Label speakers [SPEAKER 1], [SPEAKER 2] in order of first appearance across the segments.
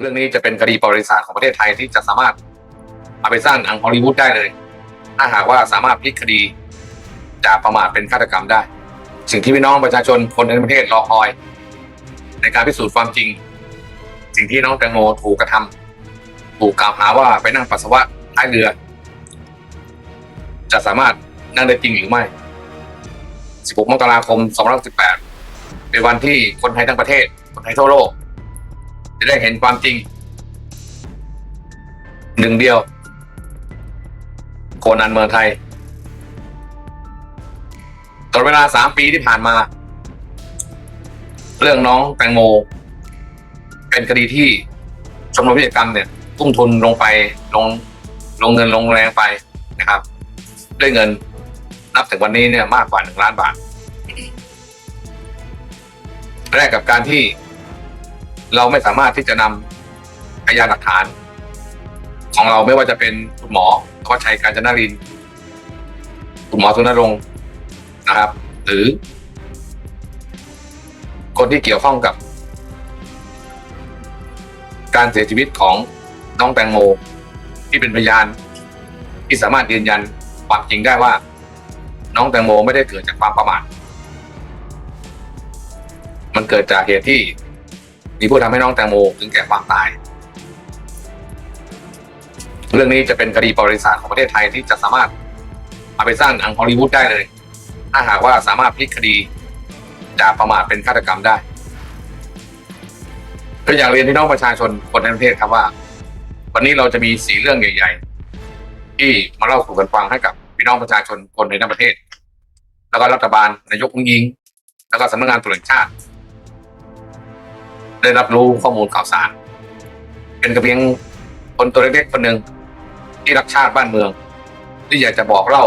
[SPEAKER 1] เรื่องนี้จะเป็นคดีประวัติศาสตร์ของประเทศไทยที่จะสามารถเอาไปสร้างหนังฮอลลีวูดได้เลย ถ้าหากว่าสามารถพลิกคดีจากประมาทเป็นฆาตกรรมได้ สิ่งที่พี่น้องประชาชนคนในประเทศรอคอย ในการพิสูจน์ความจริง สิ่งที่น้องแตงโมถูกกระทำถูกกล่าวหาว่าไปนั่งปัสสาวะท้ายเรือ จะสามารถนั่งได้จริงหรือไม่ 16 มกราคม 2518เป็นวันที่คนไทยทั้งประเทศ คนไทยทั่วโลก จะได้เห็นความจริง หนึ่งเดียว โคนันเมืองไทยตลอดเวลาสามปีที่ผ่านมา เรื่องน้องแตงโม เป็นคดีที่ชมรมพิจกรรมเนี่ยทุ่มทุนลงไปลงลงเงินลงแรงไปนะครับ ด้วยเงินนับถึงวันนี้เนี่ยมากกว่าหนึ่งล้านบาทแรกกับการที่ เราไม่สามารถที่จะนำพยานหลักฐาน ของเราไม่ว่าจะเป็นคุณหมอวัชชัยการจนารินทร์คุณหมอสุนรงค์นะครับ หรือ คนที่เกี่ยวข้องกับ การเสียชีวิตของน้องแตงโม ที่เป็นพยาน ที่สามารถยืนยันความจริงได้ว่า น้องแตงโมไม่ได้เกิดจากความประมาทมันเกิดจากเหตุที่ มีผู้ทำให้น้องแตงโมถึงแก่ความตาย เรื่องนี้จะเป็นคดีประวัติศาสตร์ของประเทศไทยที่จะสามารถเอาไปสร้างหนังฮอลลีวูดได้เลย ถ้าหากว่าสามารถพลิกคดีจากประมาทเป็นฆาตกรรมได้ก็อยากเรียนพี่น้องประชาชนคนในประเทศครับว่า วันนี้เราจะมีสีเรื่องใหญ่ ๆ ที่มาเล่าสู่กันฟังให้กับพี่น้องประชาชนคนในทั้งประเทศ แล้วก็รัฐบาลนายกอุ้งยิง แล้วก็สำนักงานตำรวจแห่งชาติ ได้รับรู้ข้อมูลข่าวสาร เป็นกระเพียงคนตัวเล็กๆคนหนึ่งที่รักชาติบ้านเมือง ที่อยากจะบอกเล่า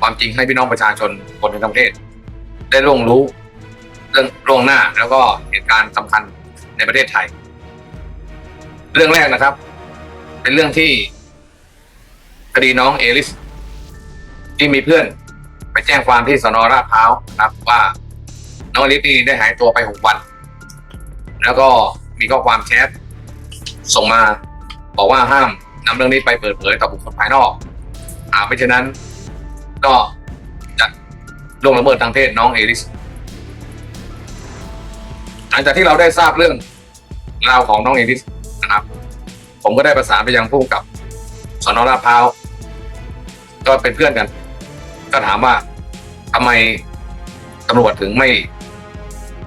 [SPEAKER 1] ความจริงให้พี่น้องประชาชนคนในทั้งประเทศ ได้ร่วงรู้เรื่องล่วงหน้าแล้วก็เหตุการณ์สำคัญในประเทศไทย เรื่องแรกนะครับ เป็นเรื่องที่คดีน้องเอลิส ที่มีเพื่อนไปแจ้งความที่สนราชพร้าวนะครับ ว่าน้องเอลิสนี่ได้หายตัวไปหกวัน แล้วก็มีข้อความแชทส่งมา บอกว่าห้ามนำเรื่องนี้ไปเปิดเผยต่อบุคคลภายนอกอ่าไม่เช่นนั้น ก็จะล่วงละเมิดทางเพศน้องเอลิสหลังจากที่เราได้ทราบเรื่องราวของน้องเอลิสนะครับ ผมก็ได้ประสานไปยังผู้กำกับสนราชพร้าวก็เป็นเพื่อนกัน ก็ถามว่าทำไมตำรวจถึงไม่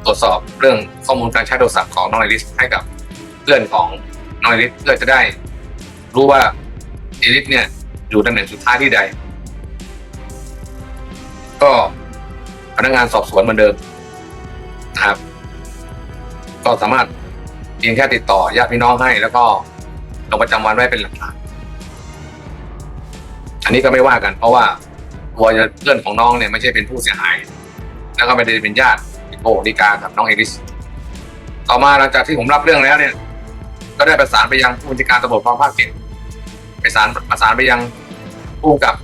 [SPEAKER 1] ตรวจสอบเรื่องข้อมูลการใช้โทรศัพท์ของน้องเอลิสให้กับเพื่อนของน้องเอลิสเพื่อจะได้ รู้ว่าเอลิสเนี่ยอยู่ตำแหน่งสุดท้ายที่ใด ก็พนักงานสอบสวนเหมือนเดิมนะครับ ก็สามารถเพียงแค่ติดต่อญาติพี่น้องให้ แล้วก็ลงประจำวันไว้เป็นหลักฐานอันนี้ก็ไม่ว่ากัน เพราะว่าตัวเพื่อนของน้องเนี่ยไม่ใช่เป็นผู้เสียหาย แล้วก็ไม่ได้เป็นญาติ เป็นโบดีการกับน้องเอลิส ต่อมาหลังจากที่ผมรับเรื่องแล้วเนี่ย ก็ได้ประสานไปยังผู้บัญชาการตำรวจภูธรภาคเจ็ดไปสานประสานไปยังผู้กำกับ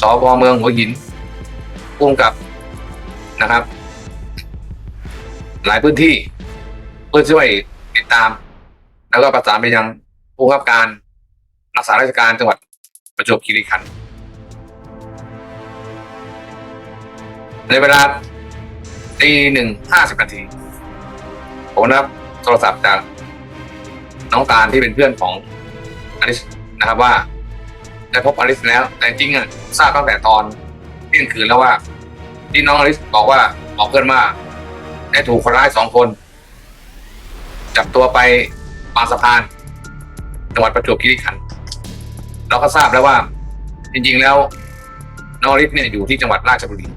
[SPEAKER 1] สพเมืองหัวหินผู้กำกับนะครับ หลายพื้นที่เพื่อช่วยติดตาม แล้วก็ประสานไปยังผู้กำกับการรักษาราชการจังหวัดประจวบคีรีขันธ์ในเวลา ตีหนึ่งห้าสิบนาทีผมรับโทรศัพท์จากน้องตาลที่เป็นเพื่อนของอลิสนะครับว่าได้พบอลิสแล้ว แต่จริงอะทราบตั้งแต่ตอนเที่ยงคืนแล้วว่า ที่น้องอลิสบอกว่าบอกเพื่อนว่าได้ถูกคนร้ายสองคน จับตัวไปบางสะพานจังหวัดประจวบคีรีขันธ์เราก็ทราบแล้วว่า จริง ๆ แล้วน้องอลิสเนี่ยอยู่ที่จังหวัดราชบุรี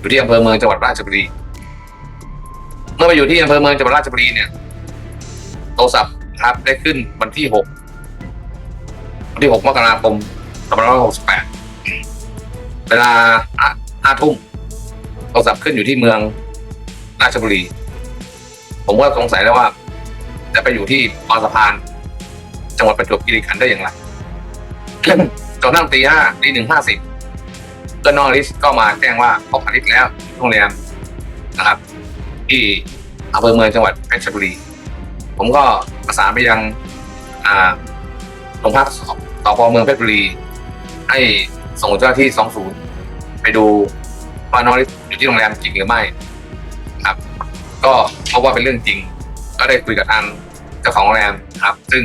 [SPEAKER 1] อยู่ที่อำเภอเมืองจังหวัดราชบุรี เมื่อไปอยู่ที่อำเภอเมืองจังหวัดราชบุรีเนี่ยโทรศัพท์ครับได้ขึ้นวันที่หกวันที่หกมกราคมสองพันห้าร้อยหกสิบแปดเวลาห้าทุ่มโทรศัพท์ขึ้นอยู่ที่เมืองราชบุรี ผมก็สงสัยแล้วว่า จะไปอยู่ที่บางสะพาน จังหวัดประจวบคีรีขันธ์ได้อย่างไรจนกระทั่งตีห้าตีหนึ่งห้าสิบ เพื่อนน้องอลิสก็มาแจ้งว่าพบอลิสแล้วที่โรงแรมนะครับ ที่อำเภอเมืองจังหวัดเพชรบุรี ผมก็ประสานไปยังอ่าโรงพักสพเมืองเพชรบุรี ให้ส่งเจ้าหน้าที่20ไปดูว่าน้องอลิสอยู่ที่โรงแรมจริงหรือไม่ครับ ก็เพราะว่าเป็นเรื่องจริง ก็ได้คุยกับทางเจ้าของโรงแรมครับ ซึ่ง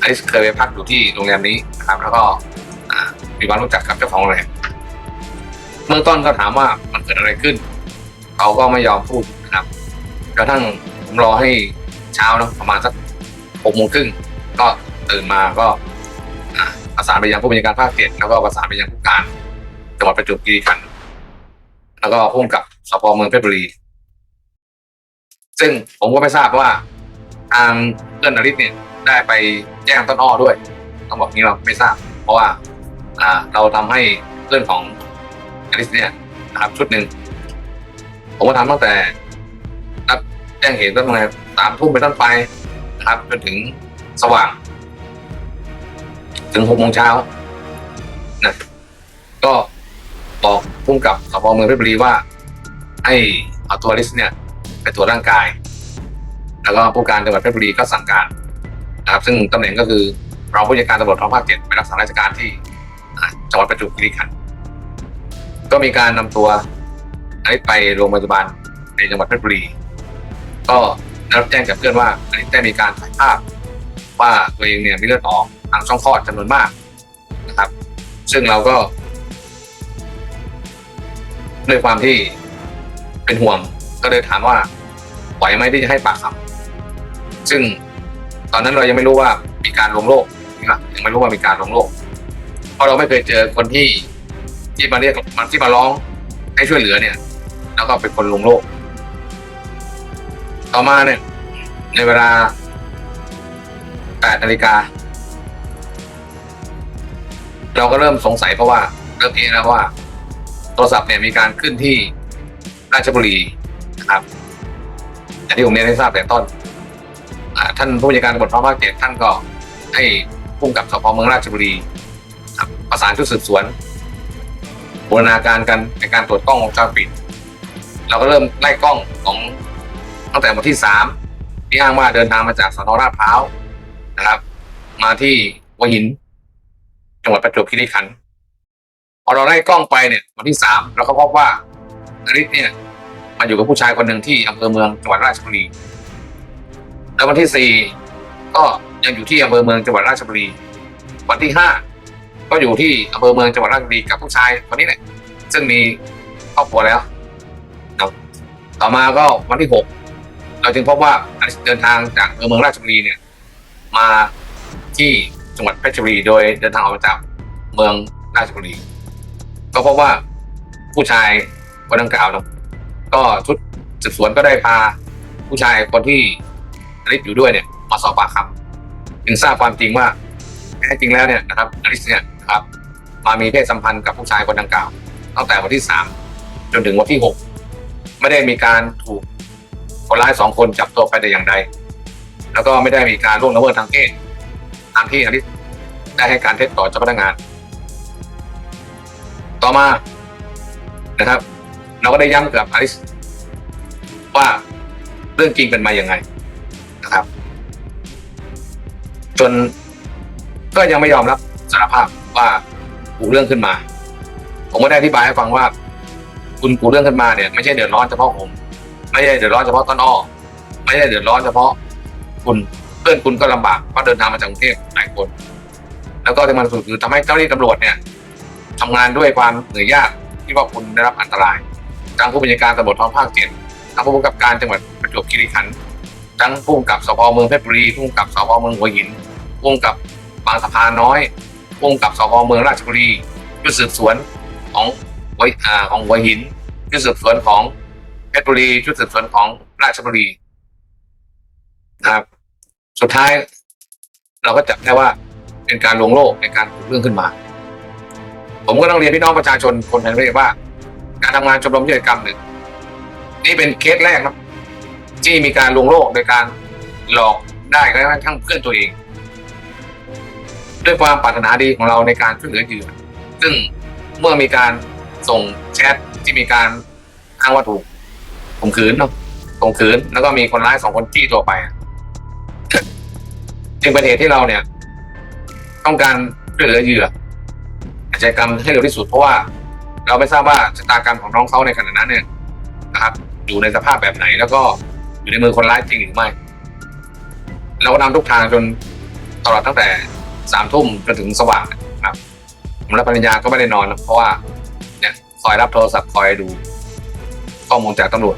[SPEAKER 1] อลิสเคยไปพักอยู่ที่โรงแรมนี้นะครับ แล้วก็มีความรู้จักกับเจ้าของโรงแรม เบื้องต้นก็ถามว่ามันเกิดอะไรขึ้น เขาก็ไม่ยอมพูดนะครับกระทั่งผมรอให้เช้าเนะประมาณสักหกโมงครึ่งก็ตื่นมาก็ประสานไปยังผู้บัญชาการภาคเจ็ดแล้วก็ประสานไปยังผู้การจังหวัดประจวบคีรีขันธ์แล้วก็พุ่งกับสพเมืองเพชรบุรี ซึ่งผมก็ไม่ทราบว่าทางเพื่อนนริศเนี่ยได้ไปแจ้งต้นอ้อด้วย ต้องบอกนี้เราไม่ทราบ เพราะว่าเราทำให้เพื่อนของ นริศเนี่ยนะครับชุดหนึ่งผมก็ทำตั้งแต่รับแจ้งเหตุตั้งแต่สามทุ่มไปต้นไปนะครับจนถึงสว่าง ถึงหกโมงเช้านะก็บอกพุ่มกับสพเมืองเพชรบุรีว่า ให้เอาตัวลิสเนี่ยไปตรวจร่างกาย แล้วก็ผู้การจังหวัดเพชรบุรีก็สั่งการนะครับ ซึ่งตำแหน่งก็คือรองผู้จัดการตำรวจท้องภาคเจ็ดไปรักษาราชการที่จังหวัดประจวบคีรีขันธ์ ก็มีการนำตัวไอ้ไปโรงพยาบาลในจังหวัดเพชรบุรี ก็ได้รับแจ้งจากเพื่อนว่าไอ้ได้มีการถ่ายภาพว่าตัวเองเนี่ยมีเลือดออกทางช่องคลอดจำนวนมากนะครับ ซึ่งเราก็ ด้วยความที่เป็นห่วงก็เลยถามว่าไหวไหมที่จะให้ปากคำซึ่งตอนนั้นเรายังไม่รู้ว่ามีการลงโลกนะคยังไม่รู้ว่ามีการลงโลกเพราะเราไม่เคยเจอคนที่ ที่มาเรียกมันที่มาร้องให้ช่วยเหลือเนี่ย แล้วก็เป็นคนลงโลก ต่อมาเนี่ย ในเวลา8นาฬิกา เราก็เริ่มสงสัยเพราะว่าเริ่มเอะแล้วว่า โทรศัพท์เนี่ยมีการขึ้นที่ราชบุรีนะครับอย่างที่ผมเรียนให้ทราบแต่ต้นท่านผู้บัญชาการตำรวจท้องภาคเจ็ดท่านก็ให้พุ่งกับสพเมืองราชบุรีรประสานชุดสืบสวน บูรณาการกันในการตรวจกล้องวงจรปิด เราก็เริ่มไล่กล้องของตั้งแต่วันที่สามที่อ้างว่าเดินทางมาจากสนราชพร้าวนะครับ มาที่หัวหิน จังหวัดประจวบคีรีขันธ์พอเราไล่กล้องไปเนี่ย วันที่สามเราก็พบว่าอริสเนี่ยมาอยู่กับผู้ชายคนหนึ่งที่อำเภอเมืองจังหวัดราชบุรีแล้ววันที่สี่ก็ยังอยู่ที่อำเภอเมืองจังหวัดราชบุรี วันที่ห้า ก็อยู่ที่อำเภอเมืองจังหวัดราชบุรีกับผู้ชายคนนี้แหละซึ่งมีครอบครัวแล้วเนาะต่อมาก็วันที่หกเราจึงพบว่าอลิสเดินทางจากอำเภอเมืองราชบุรีเนี่ย มาที่จังหวัดเพชรบุรี โดยเดินทางออกจากเมืองราชบุรี ก็พบว่าผู้ชายคนดังกล่าวเนาะก็ชุดสืบสวนก็ได้พาผู้ชายคนที่อลิสอยู่ด้วยเนี่ยมาสอบปากคำจึงทราบความจริงว่าแท้จริงแล้วเนี่ยนะครับอลิสเนี่ย นะครับ มามีเพศสัมพันธ์กับผู้ชายคนดังกล่าว ตั้งแต่วันที่สามจนถึงวันที่หกไม่ได้มีการถูกคนร้ายสองคนจับตัวไปแต่อย่างใด แล้วก็ไม่ได้มีการล่วงละเมิดทางเพศตามที่อลิสได้ให้การเท็จต่อเจ้าพนักงาน ต่อมานะครับ เราก็ได้ย้ำกับอลิสว่าเรื่องจริงเป็นมาอย่างไงนะครับ จนก็ยังไม่ยอมรับสารภาพ ว่ากูเรื่องขึ้นมา ผมก็ได้อธิบายให้ฟังว่า คุณกูเรื่องขึ้นมาเนี่ยไม่ใช่เดือดร้อนเฉพาะผม ไม่ใช่เดือดร้อนเฉพาะต้นอ้อไม่ใช่เดือดร้อนเฉพาะ คุณเพื่อนคุณก็ลำบากเพราะเดินทางมาจากกรุงเทพหลายคน แล้วก็ที่มันสุดคือทำให้เจ้าหน้าที่ตำรวจเนี่ยทำงานด้วยความเหนื่อยยากที่ว่าคุณได้รับอันตรายทั้งผู้บัญชาการตำรวจท้องภาคเจ็ดทั้งผู้กำกับการจังหวัดประจวบคีรีขันธ์ทั้งผู้กำกับสพเมืองเพชรบุรีผู้กำกับสพเมืองหัวหินผู้กำกับบางสะพานน้อย ผู้กำกับสพเมืองราชบุรีชุดสืบสวนของหัวอ่าของหัวหินชุดสืบสวนของเพชรบุรีชุดสืบสวนของราชบุรีนะครับ สุดท้าย เราก็จับได้ว่าเป็นการลวงโลกในการผูกเรื่องขึ้นมา ผมก็ต้องเรียนพี่น้องประชาชนคนไทยว่า การทำงานชมรมกิจกรรมหนึ่งนี่เป็นเคสแรกครับ ที่มีการลวงโลกโดยการหลอกได้กระทั่งเพื่อนตัวเอง ด้วยความปรารถนาดีของเราในการช่วยเหลือเหยื่อซึ่งเมื่อมีการส่งแชทที่มีการอ้างว่าถูกข่มขืนเนาะข่มขืน แล้วก็มีคนร้ายสองคนจี้ตัวไป จึงเป็นเหตุที่เราเนี่ย ต้องการช่วยเหลือเหยื่ออาชญากรรมให้เร็วที่สุดเพราะว่า เราไม่ทราบว่าชะตากรรมของน้องเขาในขณะนั้นเนี่ยนะครับ อยู่ในสภาพแบบไหน แล้วก็อยู่ในมือคนร้ายจริงหรือไม่ เราก็ทำทุกทางจนตลอดตั้งแต่ สามทุ่มจนถึงสว่างนะครับผมและภรรยาก็ไม่ได้นอนนะเพราะว่าเนี่ยคอยรับโทรศัพท์คอยดูข้อมูลจากตำรวจ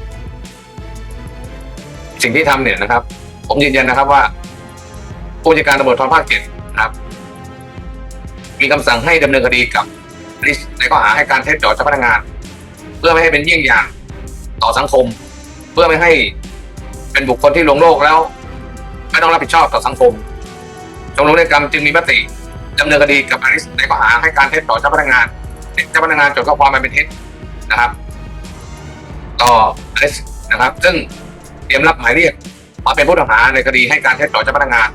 [SPEAKER 1] สิ่งที่ทำเนี่ยนะครับ ผมยืนยันนะครับว่าผู้บัญชาการตำรวจทองภาคเจ็ดนะครับ มีคำสั่งให้ดำเนินคดีกับลิสในข้อหาให้การเท็จต่อเจ้าพนักงาน เพื่อไม่ให้เป็นเยี่ยงอย่างต่อสังคม เพื่อไม่ให้เป็นบุคคลที่ลงโลกแล้ว ไม่ต้องรับผิดชอบต่อสังคม ชมรมนิติกรรมจึงมีมติดำเนินคดีกับอลิสในข้อหาให้การเท็จต่อเจ้าพนักงานเจ้าพนักงานจดข้อความมาเป็นเท็จนะครับ ต่ออลิสนะครับ ซึ่งเตรียมรับหมายเรียกมาเป็นผู้ต้องหาในคดีให้การเท็จต่อเจ้าพนักงาน